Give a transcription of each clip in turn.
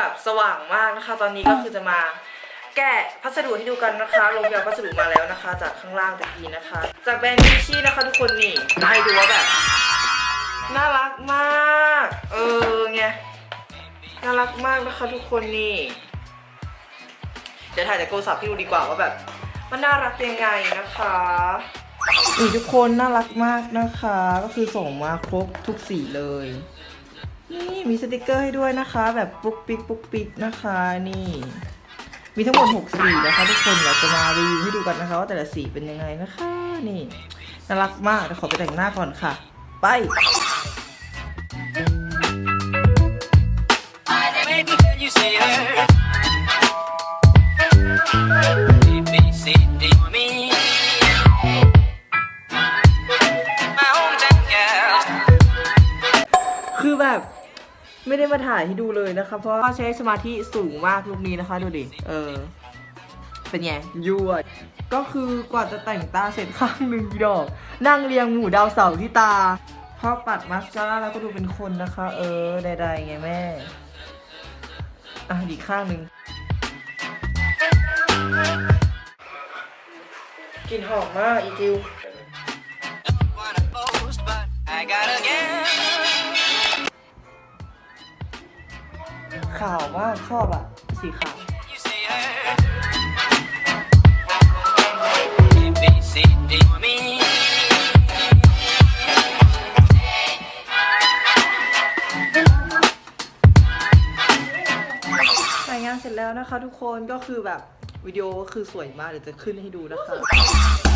แบบสว่างมากนะคะ ตอนนี้ก็คือจะมาแกะพัสดุให้ดูกันนะคะลงยาพัสดุมาแล้วนะคะ จากข้างล่างตะกี้นะคะ จากแบรนด์ดิชี่นะคะทุกคนนี่ให้ดูว่าแบบ น่ารักมาก เออไงน่ารักมากนะคะทุกคนนี่ เดี๋ยวถ่ายจากโทรศัพท์ให้ดูดีกว่าว่าแบบ มันน่ารักยังไงนะคะทุกคนน่ารักมากนะคะ ก็คือส่งมาครบทุกสีเลย นี่มีสติกเกอร์ให้ด้วยนะคะ แบบปุ๊กปิ๊กปุ๊กปิ๊กนะคะนี่ มีทั้งหมด6สีนะคะทุกคนเราจะมารีวิวให้ดูกันนะคะว่าแต่ละสีเป็นยังไงนะคะนี่น่ารักมากเดี๋ยวขอไปแต่งหน้าก่อนค่ะ ไป ไม่ได้มาถ่ายให้ดูเลยนะคะ เพราะว่าใช้สมาธิสูงมากลูกนี้นะคะ ดูดิ เออ เป็นไงยั่วก็คือกว่าจะแต่งตาเสร็จข้างหนึ่งดอก นั่งเรียงหมู่ดาวเสาร์ที่ตาพอปัดมาสคาร่าแล้วก็ดูเป็นคนนะคะ เออใดๆไงแม่ อะอีกข้างหนึ่งกลิ่นหอมมากอีจิวากชอบอะสีขาวถ่ายงานเสร็จแล้วนะคะทุกคนก็คือแบบวิดีโอก็คือสวยมากเดี๋ยวจะขึ้นให้ดูนะคะ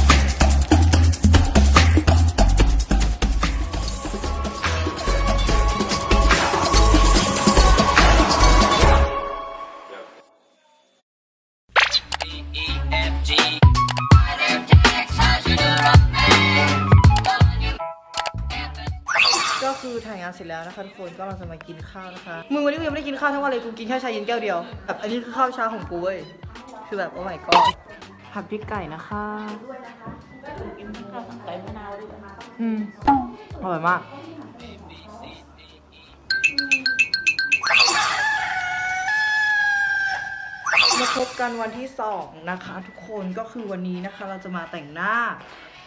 คือถ่ายงานเสร็จแล้วนะคะทุกคนก็เราจะมากินข้าวนะคะ มึงวันนี้กูยังไม่ได้กินข้าวทั้งวันเลยกูกินแค่ชาเย็นแก้วเดียวแบบอันนี้คือข้าวเช้าของกูเว้ยคือแบบโอ้ my god ผัดพริกไก่นะคะอืมอร่อยมากมาพบกันวันที่สองนะคะ ทุกคนก็คือวันนี้นะคะ เราจะมาแต่งหน้า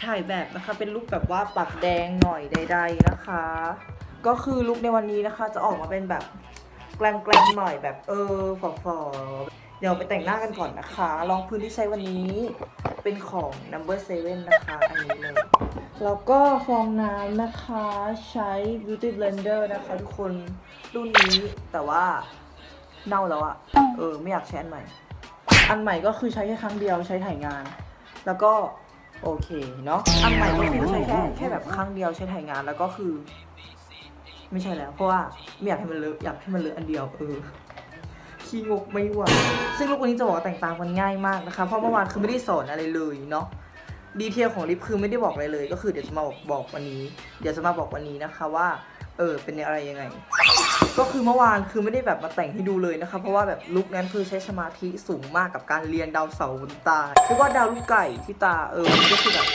ถ่ายแบบนะคะ เป็นลุคแบบว่าปากแดงหน่อยใด ๆนะคะ ก็คือลุคในวันนี้นะคะ จะออกมาเป็นแบบแกลมๆหน่อยแบบเออฝอๆเดี๋ยวไปแต่งหน้ากันก่อนนะคะรองพื้นที่ใช้วันนี้เป็นของ number seven นะคะ อันนี้เลย แล้วก็ฟองน้ำนะคะใช้ beauty blender นะคะ ทุกคนรุ่นนี้แต่ว่าเน่าแล้วอะเออ ไม่อยากใช้อันใหม่ อันใหม่ก็คือใช้แค่ครั้งเดียวใช้ถ่ายงาน แล้วก็ โอเคเนาะอันใหม่ก็คือใช้แค่แค่แบบครั้งเดียวใช้ถ่ายงานแล้วก็คือ ไม่ใช่แล้ว เพราะว่าไม่อยากให้มันเลอะอยากให้มันเลอะอันเดียวเออขี้งกไม่ไหวซึ่งลูกวันนี้จะบอกว่าแต่งตามมันง่ายมากนะคะ เพราะเมื่อวานคือไม่ได้สอนอะไรเลยเนาะดีเทลของลิปคือไม่ได้บอกอะไรเลย ก็คือเดี๋ยวจะมาบอกบอกวันนี้ เดี๋ยวจะมาบอกวันนี้นะคะว่า เออ เป็นอะไรยังไง ก็คือเมื่อวานคือไม่ได้แบบมาแต่งให้ดูเลยนะคะ เพราะว่าแบบลุคนั้นคือใช้สมาธิสูงมากกับการเรียงดาวเสาร์บนตาหรือว่าดาวลูกไก่ที่ตาเออก็คือแบบ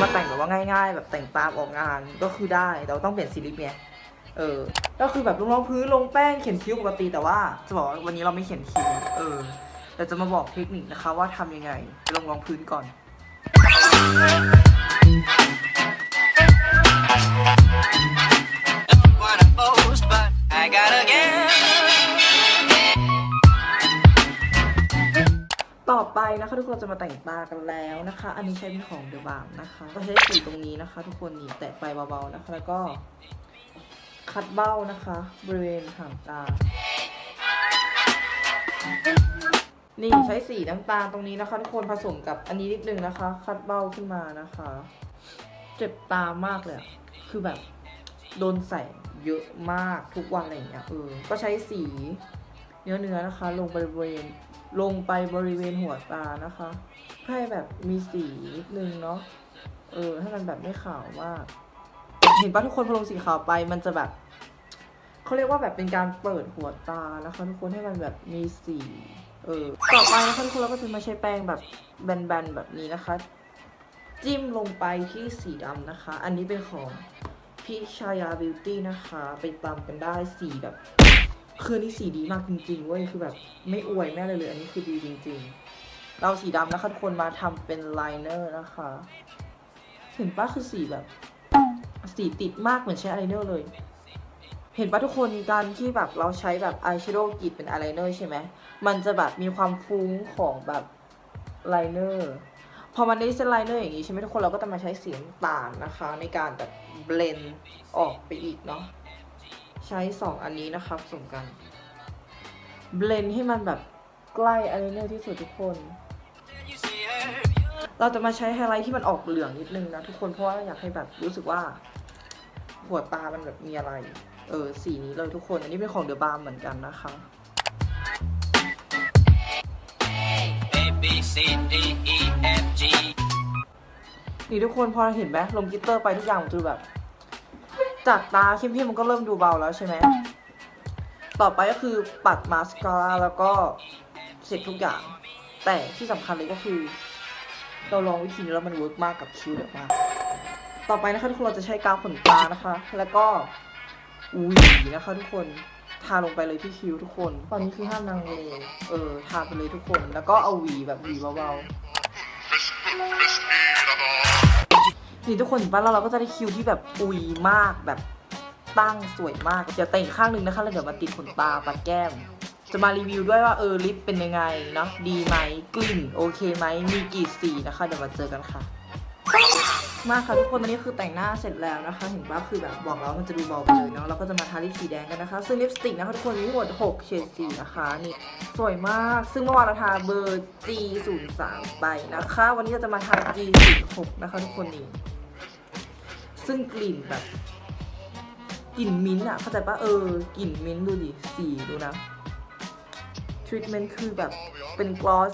มาแต่งแบบว่าง่าย ๆ แบบแต่งตามออกงานก็คือได้แต่ว่าต้องเปลี่ยนสีลิปไงเออ ก็คือแบบลงรองพื้นลงแป้งเขียนคิ้วปกติแต่ว่าจะบอกว่าวันนี้เราไม่เขียนคิ้วเออแต่จะมาบอกเทคนิคนะคะว่าทำยังไงไปลงรองพื้นก่อน ไปนะคะทุกคนจะมาแต่งตากันแล้วนะคะ อันนี้ใช้เป็นของเดอะบามนะคะก็ใช้สีตรงนี้นะคะ ทุกคนนี่แตะไปเบาๆนะคะแล้วก็คัดเบ้านะคะ บริเวณหางตา นี่ใช้สีน้ำตาลตรงนี้นะคะ ทุกคนผสมกับอันนี้นิดนึงนะคะ คัดเบ้าขึ้นมานะคะ เจ็บตามากเลยคือแบบโดนแสงเยอะมากทุกวันอะไรอย่างเงี้ยเออก็ใช้สี เนื้อเนื้อนะคะ ลงบริเวณลงไปบริเวณหัวตานะคะให้แบบมีสีนิดนึงเนาะเออให้มันแบบไม่ขาวมากเห็นปะทุกคนพอลงสีขาวไปมันจะแบบเขาเรียกว่าแบบเป็นการเปิดหัวตานะคะทุกคนให้มันแบบมีสีเออต่อไปนะคะทุกคนเราก็จะมาใช้แป้งแบบแบนๆแบบนี้นะคะ จิ้มลงไปที่สีดำนะคะ อันนี้เป็นของพิชายาบิวตี้นะคะ ไปตามกันได้สีแบบ คือนี่สีดีมากจริงๆเว้ยคือแบบไม่อวยแม่เลยเลยอันนี้คือดีจริงๆ เราสีดำนะคะทุกคนมาทำเป็นไลเนอร์นะคะ เห็นปะคือสีแบบ สีติดมากเหมือนใช้อายไลเนอร์เลย เห็นปะทุกคนการที่แบบเราใช้แบบอายแชโดว์กรีดเป็นอายไลเนอร์ใช่ไหมมันจะแบบมีความฟุ้งของแบบไลเนอร์พอมันได้เส้นไลเนอร์อย่างนี้ใช่ไหมทุกคนเราก็จะมาใช้สีน้ำตาลนะคะ ในการแบบเบลนออกไปอีกเนาะ ใช้สองอันนี้นะคะผสมกันเบลนให้มันแบบใกล้อายไลเนอร์ที่สุดทุกคน เราจะมาใช้ไฮไลท์ที่มันออกเหลืองนิดนึงนะทุกคนเพราะว่าอยากให้แบบรู้สึกว่า หัวตามันแบบมีอะไร เออสีนี้เลยทุกคน อันนี้เป็นของเดอะบาร์เหมือนกันนะคะ A B C D E F G. นี่ทุกคนพอเห็นไหมลงกิตเตอร์ไปทุกอย่างมันจะแบบ จากตาเข้มๆมันก็เริ่มดูเบาแล้วใช่ไหม ต่อไปก็คือปัดมาสคาร่าแล้วก็เสร็จทุกอย่าง แต่ที่สำคัญเลยก็คือ เราลองวิธีนี้แล้วมันเวิร์กมากกับคิ้วเดี๋ยวมากต่อไปนะคะทุกคนเราจะใช้กาวขนตานะคะ แล้วก็หวีนะคะ ทุกคนทาลงไปเลยที่คิ้วทุกคน ตอนนี้คือห้ามนางเลเออทาไปเลยทุกคน แล้วก็เอาหวีแบบหวีเบาๆ นี่ทุกคนเห็นปะแล้วเราก็จะได้คิวที่แบบอุยมากแบบตั้งสวยมากเดี๋ยวแต่งข้างนึงนะคะแล้วเดี๋ยวมาติดขนตาปัดแก้ม จะมารีวิวด้วยว่าเออลิปเป็นยังไงเนาะดีไหมกลิ่นโอเคไหมมีกี่สีนะคะเดี๋ยวมาเจอกันค่ะ มาค่ะทุกคนตอนนี้คือแต่งหน้าเสร็จแล้วนะคะ เห็นปะคือแบบบอกแล้วมันจะดูเบาไปเลยเนาะเราก็จะมาทาลิปสีแดงกันนะคะ ซึ่งลิปสติกนะคะทุกคนมีทั้งหมด6เฉดสีนะคะนี่สวยมาก ซึ่งเมื่อวานเราทาเบอร์ G03 ไปนะคะ วันนี้เราจะมาทา G06 นะคะทุกคนนี่ ซึ่งกลิ่นแบบกลิ่นมิ้นท์อะเข้าใจปะเออกลิ่นมิ้นท์ดูดิสีดูนะทรีทเมนต์คือแบบเป็นกลอส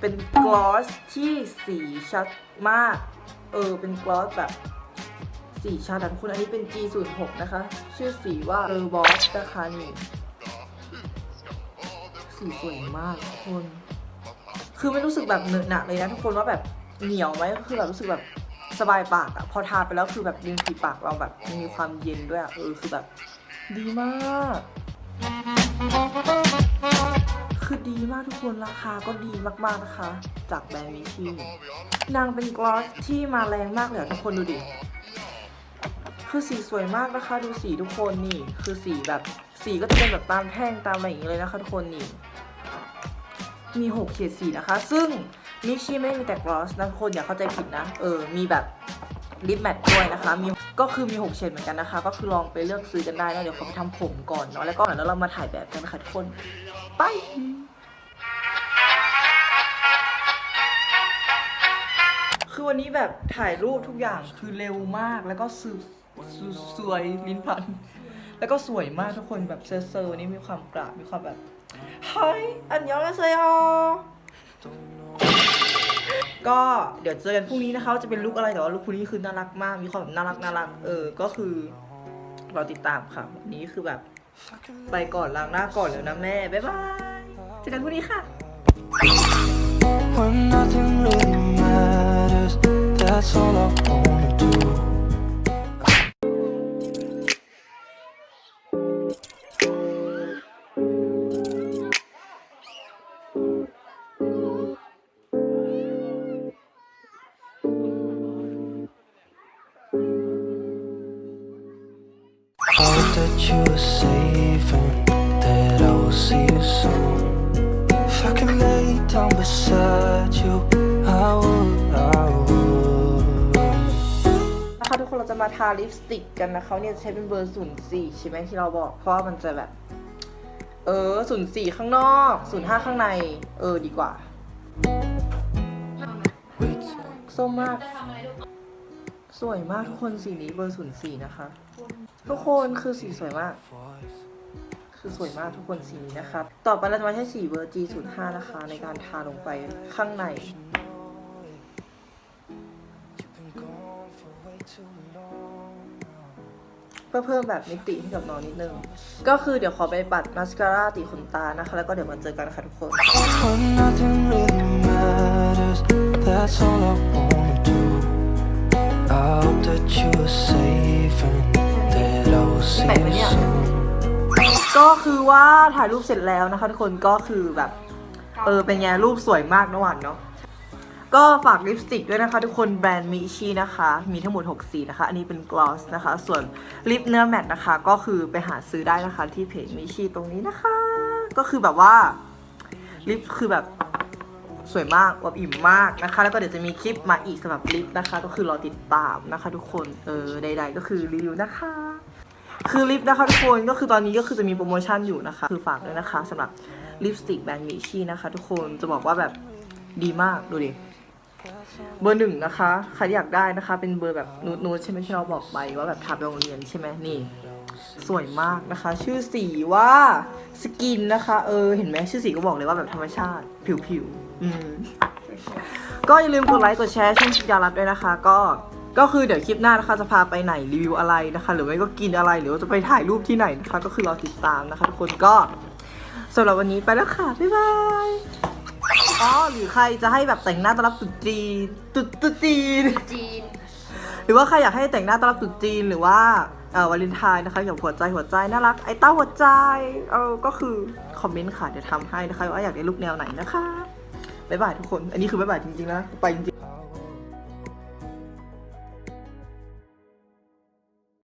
เป็นกลอสที่สีชัดมาก เออเป็นกลอสแบบสีชัดอะทุกคนอันนี้เป็น G06 นะคะ ชื่อสีว่าเออร์บอสนะคะนี่สีสวยมากทุกคน คือไม่รู้สึกแบบเหนอะหนะเลยนะทุกคนว่าแบบเหนียวไหมคือแบบรู้สึกแบบ สบายปากอะพอทาไปแล้วคือแบบริมฝีปากเราแบบมีความเย็นด้วยอะเออคือแบบ ดีมาก คือดีมากทุกคนราคาก็ดีมากๆนะคะ จากแบรนด์วิชีนางเป็นกลอสที่มาแรงมากเลยทุกคนดูดิคือสีสวยมากนะคะดูสีทุกคนนี่ คือสีแบบสีก็จะเป็นแบบตามแท่งตามอะไรอย่างเงี้ยเลยนะคะทุกคนนี่มีหกเฉดสีนะคะ ซึ่ง มิชี่ไม่มีแต่กลอสนะทุกคนอย่าเข้าใจผิดนะ เออ มีแบบลิปแมทด้วยนะคะ มีก็คือมีหกเฉดเหมือนกันนะคะ ก็คือลองไปเลือกซื้อกันได้นะเดี๋ยวเขาไปทำผมก่อนเนาะแล้วก็เดี๋ยวเรามาถ่ายแบบกันค่ะทุกคน ไปคือวันนี้แบบถ่ายรูปทุกอย่างคือเร็วมากแล้วก็สวยสวยลิ้นพัน แล้วก็สวยมากทุกคนแบบเซอร์เซอร์นี่มีความกระมีความแบบเฮ้ยอันยองเซโอ ก็เดี๋ยวเจอกันพรุ่งนี้นะคะจะเป็นลุคอะไรแต่ว่าลุคพรุ่งนี้คือน่ารักมาก มีความแบบน่ารักน่ารักเออ ก็คือเราติดตามค่ะวันนี้คือแบบ ไปก่อนล้างหน้าก่อนแล้วนะแม่บ๊ายบายเจอกันพรุ่งนี้ค่ะ When nothing really matters, that's all I want. That you are safe and that I will see you soon. If I could lay down beside you, I would, I would. นะคะทุกคนเราจะมาทาลิปสติกกันนะคะเนี่ยจะใช้เป็นเบอร์04ใช่ไหมที่เราบอก เพราะว่ามันจะแบบ เออ04ข้างนอก05ข้างใน เออดีกว่า We talk ส้มมาก สวยมากทุกคนสีนี้เบอร์04นะคะ ทุกคนคือสีสวยมาก คือสวยมากทุกคนสีนี้นะครับ ต่อไปเราจะมาใช้สีเบอร์ G05 นะคะ ในการทาลงไปข้างในเพื่อเพิ่มแบบมิติให้กับน้องนิดนึง ก็คือเดี๋ยวขอไปปัดมาสคาร่าติขนตานะคะ แล้วก็เดี๋ยวมาเจอกันนะคะทุกคน When nothing really matters, that's all I wanna do. I hope that you are safe and that I will see you soon. ก็คือว่าถ่ายรูปเสร็จแล้วนะคะทุกคนก็คือแบบ เออเป็นไงรูปสวยมากนะหวานเนาะก็ฝากลิปสติกด้วยนะคะ ทุกคนแบรนด์มิชีนะคะ มีทั้งหมด 6 สีนะคะ อันนี้เป็นกลอสนะคะ ส่วนลิปเนื้อแมตต์นะคะ ก็คือไปหาซื้อได้นะคะ ที่เพจมิชีตรงนี้นะคะ ก็คือแบบว่าลิปคือแบบสวยมากอวบอิ่มมากนะคะ แล้วก็เดี๋ยวจะมีคลิปมาอีกสำหรับลิปนะคะ ก็คือรอติดตามนะคะ ทุกคนเออใดๆก็คือรีวิวนะคะ คือลิปนะคะทุกคนก็คือตอนนี้ก็คือจะมีโปรโมชั่นอยู่นะคะ คือฝากด้วยนะคะสำหรับลิปสติกแบรนด์มิชี่นะคะ ทุกคนจะบอกว่าแบบดีมากดูดิเบอร์หนึ่งนะคะใครอยากได้นะคะ เป็นเบอร์แบบนูดนูดใช่ไหมที่เราบอกไปว่าแบบทาไปโรงเรียนใช่ไหมนี่ สวยมากนะคะ ชื่อสีว่าสกินนะคะ เออเห็นไหมชื่อสีก็บอกเลยว่าแบบธรรมชาติ ผิวๆอืมก็อย่าลืมกดไลค์กดแชร์ช่องชิดารัตด้วยนะคะ ก็ ก็คือเดี๋ยวคลิปหน้านะคะจะพาไปไหนรีวิวอะไรนะคะ หรือไม่ก็กินอะไรหรือว่าจะไปถ่ายรูปที่ไหนนะคะ ก็คือรอติดตามนะคะทุกคนก็สำหรับวันนี้ไปแล้วค่ะ บ๊ายบายอ๋อหรือใครจะให้แบบแต่งหน้าต้อนรับตรุ๊จีนตรุ๊ตรุ๊จีน จีน หรือว่าใครอยากให้แต่งหน้าต้อนรับตรุ๊จีนหรือว่าเอ่อวาเลนไทน์นะคะอย่างหัวใจหัวใจน่ารักไอ้เต้าหัวใจเออก็คือคอมเมนต์ค่ะเดี๋ยวทำให้นะคะว่าอยากได้ลุคแนวไหนนะคะบ๊ายบายทุกคน อันนี้คือบ๊ายบายจริงๆนะไปจริงๆ